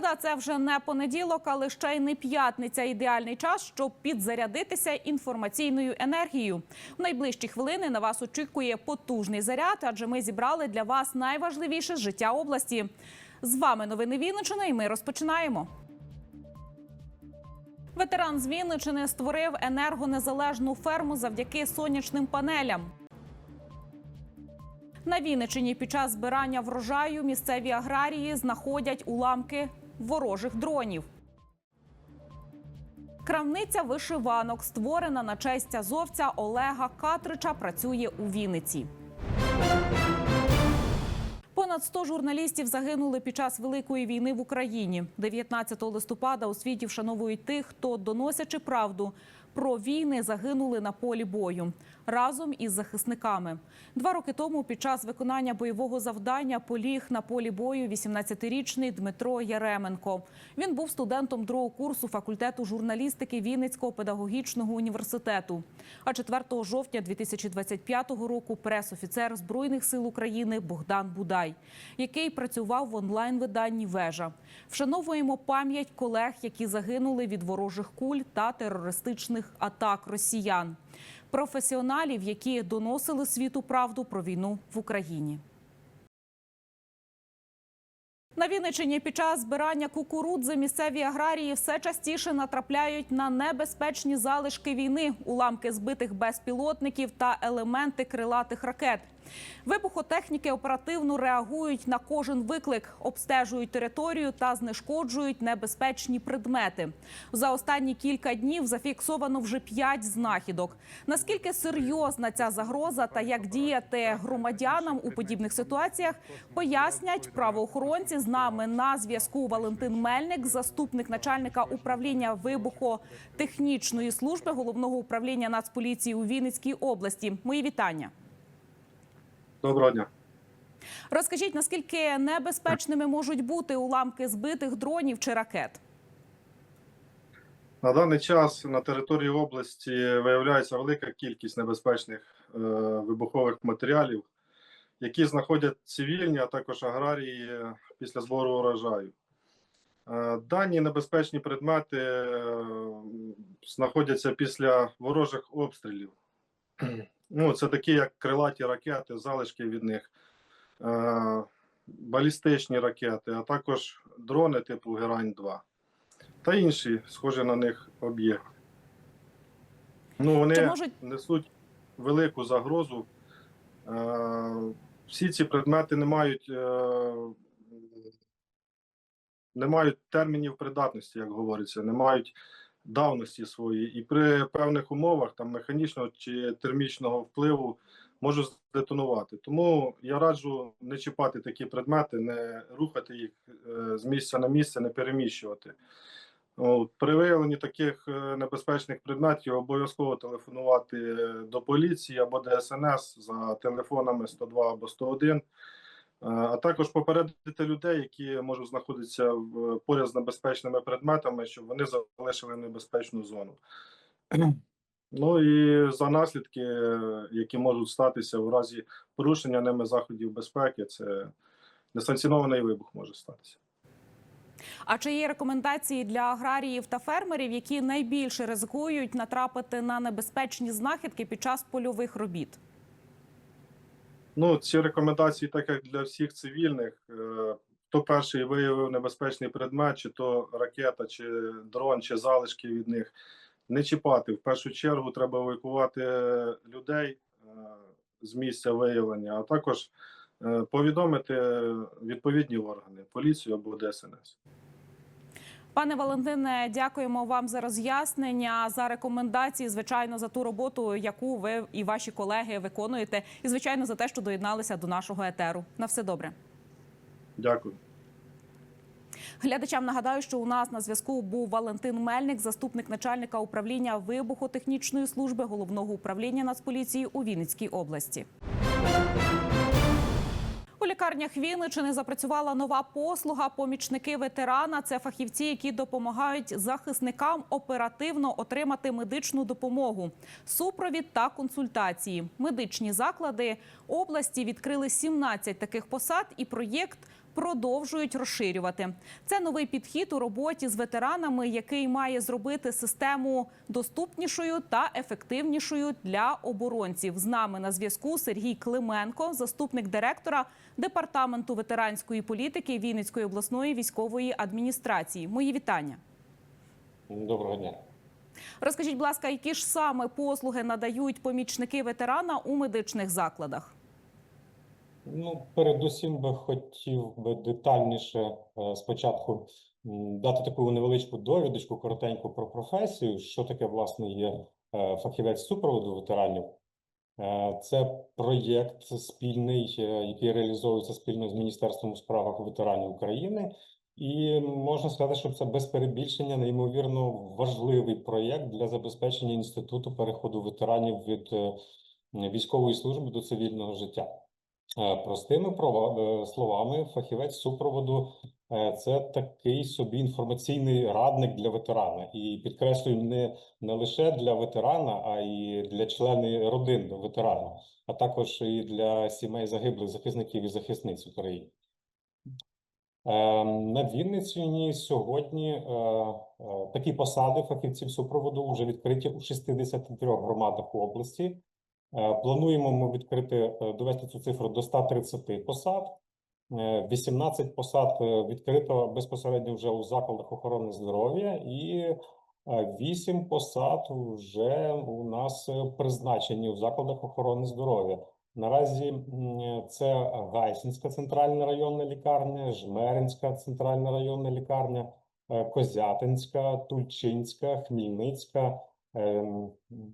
Середа це вже не понеділок, але ще й не п'ятниця. Ідеальний час, щоб підзарядитися інформаційною енергією. В найближчі хвилини на вас очікує потужний заряд, адже ми зібрали для вас найважливіше з життя області. З вами новини Вінничини, і ми розпочинаємо. Ветеран з Вінничини створив енергонезалежну ферму завдяки сонячним панелям. На Вінничині під час збирання врожаю місцеві аграрії знаходять уламки ворожих дронів. Крамниця вишиванок, створена на честь азовця Олега Катрича, працює у Вінниці. Понад 100 журналістів загинули під час великої війни в Україні. 19 листопада у світі вшановують тих, хто, доносячи правду про війни, загинули на полі бою разом із захисниками. Два роки тому, під час виконання бойового завдання, поліг на полі бою 18-річний Дмитро Яременко. Він був студентом другого курсу факультету журналістики Вінницького педагогічного університету. А 4 жовтня 2025 року пресофіцер збройних сил України Богдан Будай, який працював в онлайн-виданні Вежа. Вшановуємо пам'ять колег, які загинули від ворожих куль та терористичних атак росіян, професіоналів, які доносили світу правду про війну в Україні. На Вінничині під час збирання кукурудзи місцеві аграрії все частіше натрапляють на небезпечні залишки війни, уламки збитих безпілотників та елементи крилатих ракет. Вибухотехніки оперативно реагують на кожен виклик, обстежують територію та знешкоджують небезпечні предмети. За останні кілька днів зафіксовано вже п'ять знахідок. Наскільки серйозна ця загроза та як діяти громадянам у подібних ситуаціях, пояснять правоохоронці. З нами на зв'язку Валентин Мельник, заступник начальника управління вибухотехнічної служби головного управління Нацполіції у Вінницькій області. Мої вітання. Доброго дня. Розкажіть, наскільки небезпечними можуть бути уламки збитих дронів чи ракет? На даний час на території області виявляється велика кількість небезпечних е, вибухових матеріалів, які знаходять цивільні, а також аграрії після збору урожаю. Е, дані небезпечні предмети е, знаходяться після ворожих обстрілів. Ну, це такі, як крилаті ракети, залишки від них, е, балістичні ракети, а також дрони типу Герань-2 та інші схожі на них об'єкти. Ну, вони можуть несуть велику загрозу. Е, Всі ці предмети не мають, е, не мають термінів придатності, як говориться, не мають давності свої, і при певних умовах там механічного чи термічного впливу можуть здетонувати. Тому я раджу не чіпати такі предмети, не рухати їх е, з місця на місце, не переміщувати. При виявленні таких е, небезпечних предметів обов'язково телефонувати е, до поліції або ДСНС за телефонами 102 або 101, е, а також попередити людей, які можуть знаходитися в поряд з небезпечними предметами, щоб вони залишили небезпечну зону. Ну і за наслідки, е, які можуть статися в разі порушення ними заходів безпеки, це несанкціонований вибух може статися. А чи є рекомендації для аграріїв та фермерів, які найбільше ризикують натрапити на небезпечні знахідки під час польових робіт? Ну, ці рекомендації, так як для всіх цивільних, е, хто перший виявив небезпечний предмет, чи то ракета, чи дрон, чи залишки від них, не чіпати. В першу чергу треба евакувати людей е, з місця виявлення, а також е, повідомити відповідні органи, поліцію або ДСНС. Пане Валентине, дякуємо вам за роз'яснення, за рекомендації, звичайно, за ту роботу, яку ви і ваші колеги виконуєте, і звичайно за те, що доєдналися до нашого етеру. На все добре. Дякую. Глядачам нагадаю, що у нас на зв'язку був Валентин Мельник, заступник начальника управління вибухотехнічної служби головного управління Нацполіції у Вінницькій області. Лікарнях Вінничини запрацювала нова послуга помічники ветерана. Це фахівці, які допомагають захисникам оперативно отримати медичну допомогу, супровід та консультації. Медичні заклади області відкрили 17 таких посад, і проєкт продовжують розширювати. Це новий підхід у роботі з ветеранами, який має зробити систему доступнішою та ефективнішою для оборонців. З нами на зв'язку Сергій Клименко, заступник директора департаменту ветеранської політики Вінницької обласної військової адміністрації. Мої вітання. Доброго дня. Розкажіть, будь ласка, які ж саме послуги надають помічники ветерана у медичних закладах? Ну, передусім би хотів би детальніше е, спочатку дати таку невеличку довідочку, коротеньку про професію, що таке власне є е, фахівець супроводу ветеранів. Це проєкт спільний, е, який реалізовується спільно з Міністерством у справах ветеранів України. І можна сказати, що це без перебільшення неймовірно важливий проєкт для забезпечення інституту переходу ветеранів від е, військової служби до цивільного життя. Е, Простими словами, фахівець супроводу це такий собі інформаційний радник для ветерана. І підкреслюю, не, не лише для ветерана, а й для членів родин ветерана, а також і для сімей загиблих захисників і захисниць України. Е, На Вінниччині сьогодні е, е, такі посади фахівців супроводу вже відкриті у 63 громадах області. Е, Плануємо ми відкрити, е, довести цю цифру до 130 посад. Е, 18 посад е, відкрито безпосередньо вже у закладах охорони здоров'я, і 8 посад вже у нас е, призначені у закладах охорони здоров'я. Наразі це Гайсинська центральна районна лікарня, Жмеринська центральна районна лікарня, е, Козятинська, Тульчинська, Хмільницька,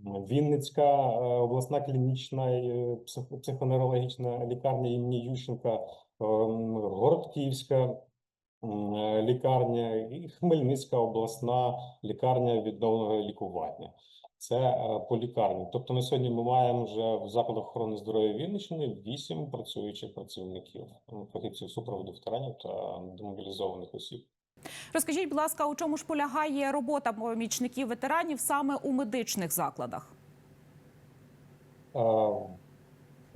Вінницька е, обласна клінічна е, психоневрологічна лікарня імені Ющенка, Городківська м, е, лікарня і Хмельницька обласна лікарня відновленого лікування. Це е, по лікарні. Тобто на сьогодні ми маємо вже в закладах охорони здоров'я Вінниччини вісім працюючих працівників, фахівців супроводу ветеранів та демобілізованих осіб. Розкажіть, будь ласка, у чому ж полягає робота помічників ветеранів саме у медичних закладах? Е,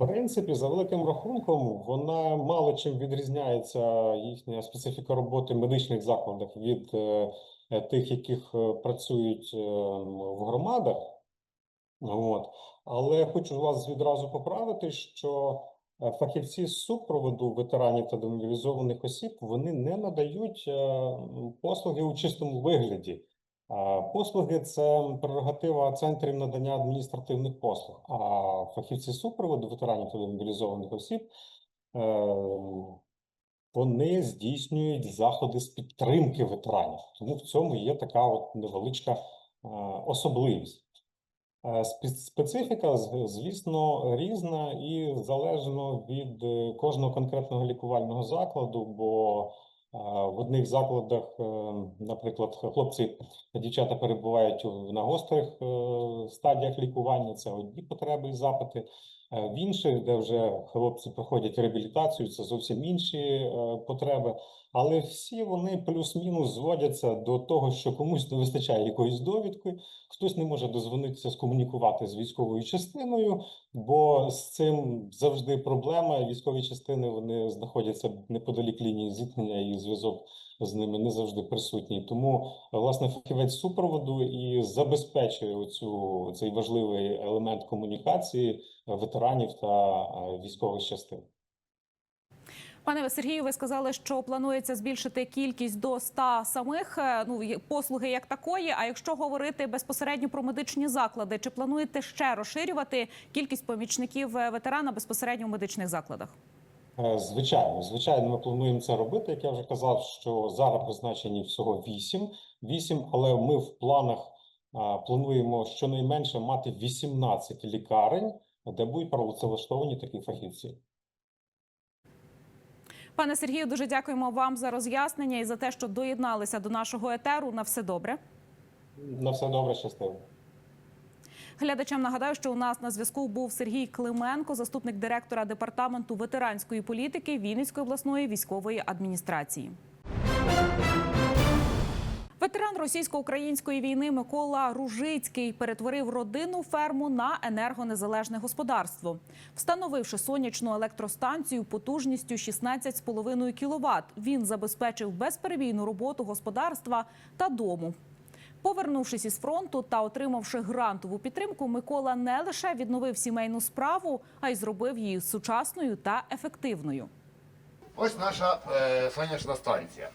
Принципі, за великим рахунком, вона мало чим відрізняється їхня специфіка роботи в медичних закладах від е, е, тих, яких е, працюють в громадах. От. Але хочу вас відразу поправити, що фахівці з супроводу ветеранів та демобілізованих осіб вони не надають послуги у чистому вигляді. Послуги це прерогатива центрів надання адміністративних послуг. А фахівці супроводу ветеранів та демобілізованих осіб е, вони здійснюють заходи з підтримки ветеранів. Тому в цьому є така от невеличка е, особливість. Е, Специфіка, звісно, різна і залежно від кожного конкретного лікувального закладу, бо в одних закладах, е, наприклад, хлопці та дівчата перебувають на гострих е, стадіях лікування, це одні потреби і запити. В інших, де вже хлопці проходять реабілітацію, це зовсім інші е, потреби. Але всі вони плюс-мінус зводяться до того, що комусь не вистачає якоїсь довідки, хтось не може дозвонитися, скомунікувати з військовою частиною, бо з цим завжди проблема. Військові частини вони знаходяться неподалік лінії зіткнення, і зв'язок з ними не завжди присутній. Тому власне фахівець супроводу і забезпечує оцю цей важливий елемент комунікації ветеранів та е, військових частин. Пане Сергію, ви сказали, що планується збільшити кількість до 100 самих е, ну послуги як такої. А якщо говорити безпосередньо про медичні заклади, чи плануєте ще розширювати кількість помічників е, ветерана безпосередньо в медичних закладах? Е, Звичайно, звичайно, ми плануємо це робити. Як я вже казав, що зараз призначені всього 8, 8, але ми в планах а, плануємо щонайменше мати 18 лікарень, де будуть працевлаштовані такі фахівці. Пане Сергію, дуже дякуємо вам за роз'яснення і за те, що доєдналися до нашого етеру. На все добре. На все добре, щасливо. Глядачам нагадаю, що у нас на зв'язку був Сергій Клименко, заступник директора департаменту ветеранської політики Вінницької обласної військової адміністрації. Ветеран російсько-української війни Микола Ружицький перетворив родинну ферму на енергонезалежне господарство, встановивши сонячну електростанцію потужністю 16,5 кВт. Він забезпечив безперебійну роботу господарства та дому. Повернувшись із фронту та отримавши грантову підтримку, Микола не лише відновив сімейну справу, а й зробив її сучасною та ефективною. Ось наша е, сонячна станція.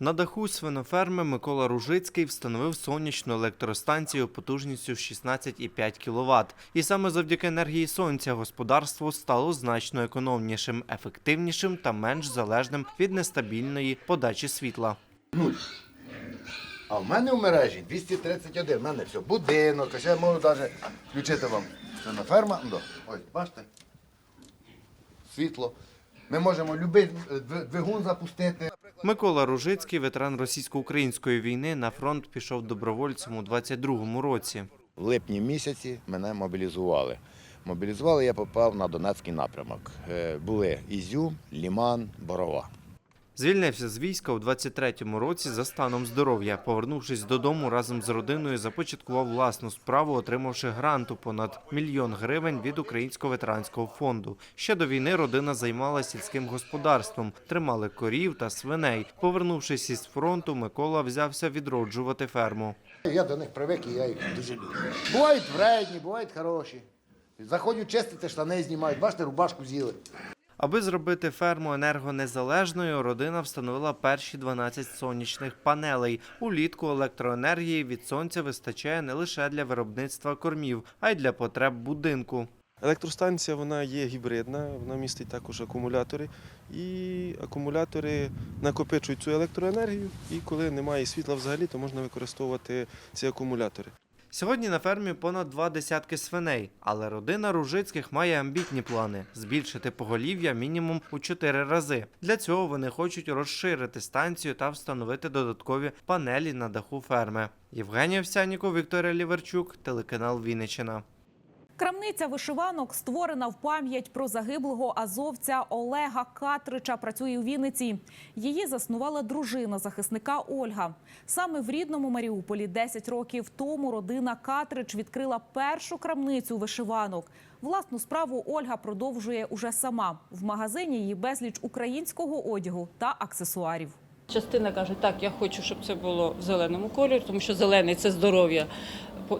На даху свиноферми Микола Ружицький встановив сонячну електростанцію потужністю 16,5 кВт. І саме завдяки енергії сонця господарство стало значно економнішим, ефективнішим та менш залежним від нестабільної подачі світла. А в мене в мережі 231. В мене все, будинок, а ще я можу навіть включити вам свиноферма. Ну, ось, бачите? Світло. Ми можемо будь-який двигун запустити. Микола Ружицький, ветеран російсько-української війни, на фронт пішов добровольцем у 22-му році. В липні місяці мене мобілізували. Мобілізували, я попав на Донецький напрямок. Е, Були Ізюм, Ліман, Борова. Звільнився з війська у 23-му році за станом здоров'я. Повернувшись додому разом з родиною, започаткував власну справу, отримавши гранту понад мільйон гривень від Українського ветеранського фонду. Ще до війни родина займалася сільським господарством, тримали корів та свиней. Повернувшись із фронту, Микола взявся відроджувати ферму. Я до них привик і я їх дуже люблю. Бувають вредні, бувають хороші. Заходять чистити, штани знімають, бачите, рубашку з'їли. Аби зробити ферму енергонезалежною, родина встановила перші 12 сонячних панелей. Улітку електроенергії від сонця вистачає не лише для виробництва кормів, а й для потреб будинку. Електростанція вона є гібридна, вона містить також акумулятори, і акумулятори накопичують цю електроенергію. І коли немає світла взагалі, то можна використовувати ці акумулятори. Сьогодні на фермі понад два десятки свиней, але родина Ружицьких має амбітні плани збільшити поголів'я мінімум у чотири рази. Для цього вони хочуть розширити станцію та встановити додаткові панелі на даху ферми. Євгенія Овсяніков, Вікторія Ліверчук, телеканал Вінниччина. Крамниця вишиванок, створена в пам'ять про загиблого азовця Олега Катрича, працює у Вінниці. Її заснувала дружина захисника Ольга. Саме в рідному Маріуполі 10 років тому родина Катрич відкрила першу крамницю вишиванок. Власну справу Ольга продовжує уже сама. В магазині її безліч українського одягу та аксесуарів. Частина каже, так, я хочу, щоб це було в зеленому кольорі, тому що зелений це здоров'я.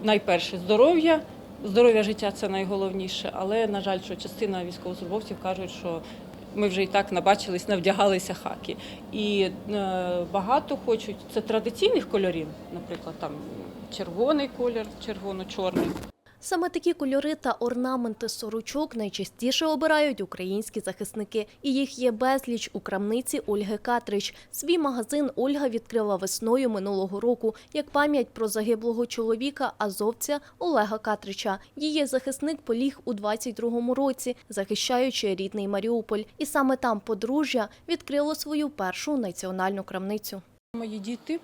Найперше здоров'я, здоров'я життя це найголовніше. Але, на жаль, що частина військовослужбовців кажуть, що ми вже і так набачились, навдягалися хаки. І е, багато хочуть це традиційних кольорів, наприклад, там червоний колір, червоно-чорний. Саме такі кольори та орнаменти сорочок найчастіше обирають українські захисники, і їх є безліч у крамниці Ольги Катрич. Свій магазин Ольга відкрила весною минулого року як пам'ять про загиблого чоловіка азовця Олега Катрича. Її захисник поліг у 22-му році, захищаючи рідний Маріуполь. І саме там подружжя відкрило свою першу національну крамницю. Мої діти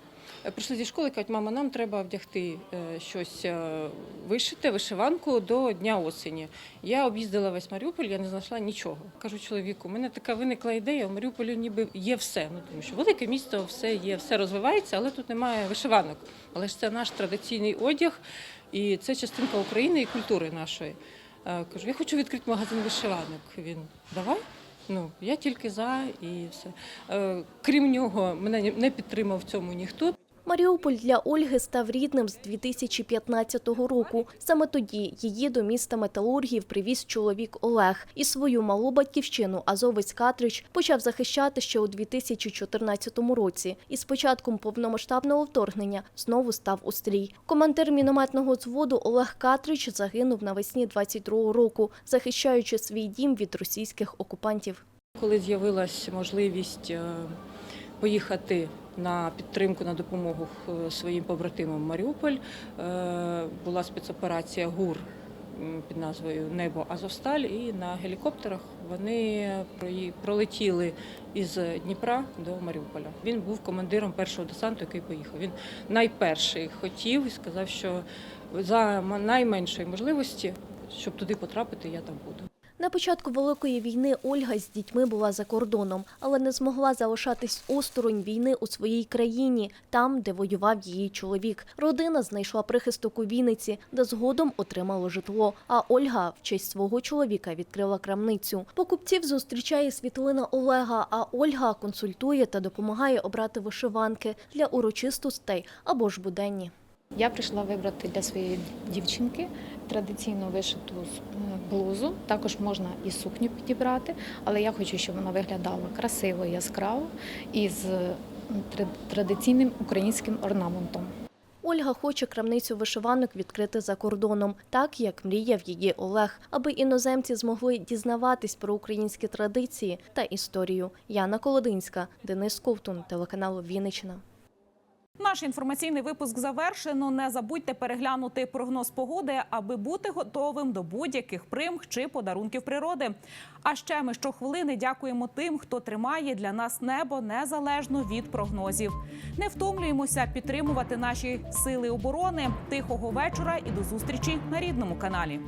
прийшли зі школи кажуть, мама, нам треба вдягти е, щось е, вишите, вишиванку до Дня осені. Я об'їздила весь Маріуполь, я не знайшла нічого. Кажу чоловіку, у мене така виникла ідея, у Маріуполі ніби є все. Ну, тому що велике місто, все є, все розвивається, але тут немає вишиванок. Але ж це наш традиційний одяг, і це частинка України і культури нашої. Е, Кажу, я хочу відкрити магазин вишиванок. Він давай. Ну, я тільки за і все. Е, крім нього, мене не підтримав в цьому ніхто. Маріуполь для Ольги став рідним з 2015 року. Саме тоді її до міста металургів привіз чоловік Олег. І свою малу батьківщину Азовець Катрич почав захищати ще у 2014 році. І з початком повномасштабного вторгнення знову став у стрій. Командир мінометного взводу Олег Катрич загинув навесні 22 року, захищаючи свій дім від російських окупантів. Коли з'явилась можливість е, поїхати на підтримку, на допомогу своїм побратимам Маріуполь, е, була спецоперація ГУР під назвою Небо Азовсталь, і на гелікоптерах вони пролетіли із Дніпра до Маріуполя. Він був командиром першого десанту, який поїхав. Він найперший хотів і сказав, що за найменшої можливості, щоб туди потрапити, я там буду. На початку великої війни Ольга з дітьми була за кордоном, але не змогла залишатись осторонь війни у своїй країні, там, де воював її чоловік. Родина знайшла прихисток у Вінниці, де згодом отримала житло. А Ольга в честь свого чоловіка відкрила крамницю. Покупців зустрічає Світлина Олега. А Ольга консультує та допомагає обрати вишиванки для урочистостей або ж буденні. Я прийшла вибрати для своєї дівчинки традиційно вишиту блузу. Також можна і сукню підібрати, але я хочу, щоб вона виглядала красиво, яскраво і з традиційним українським орнаментом. Ольга хоче крамницю вишиванок відкрити за кордоном, так як мріяв її Олег, аби іноземці змогли дізнаватись про українські традиції та історію. Яна Колодинська, Денис Ковтун, телеканал Вінниччина. Наш інформаційний випуск завершено. Не забудьте переглянути прогноз погоди, аби бути готовим до будь-яких примх чи подарунків природи. А ще ми щохвилини дякуємо тим, хто тримає для нас небо незалежно від прогнозів. Не втомлюємося підтримувати наші сили оборони. Тихого вечора і до зустрічі на рідному каналі.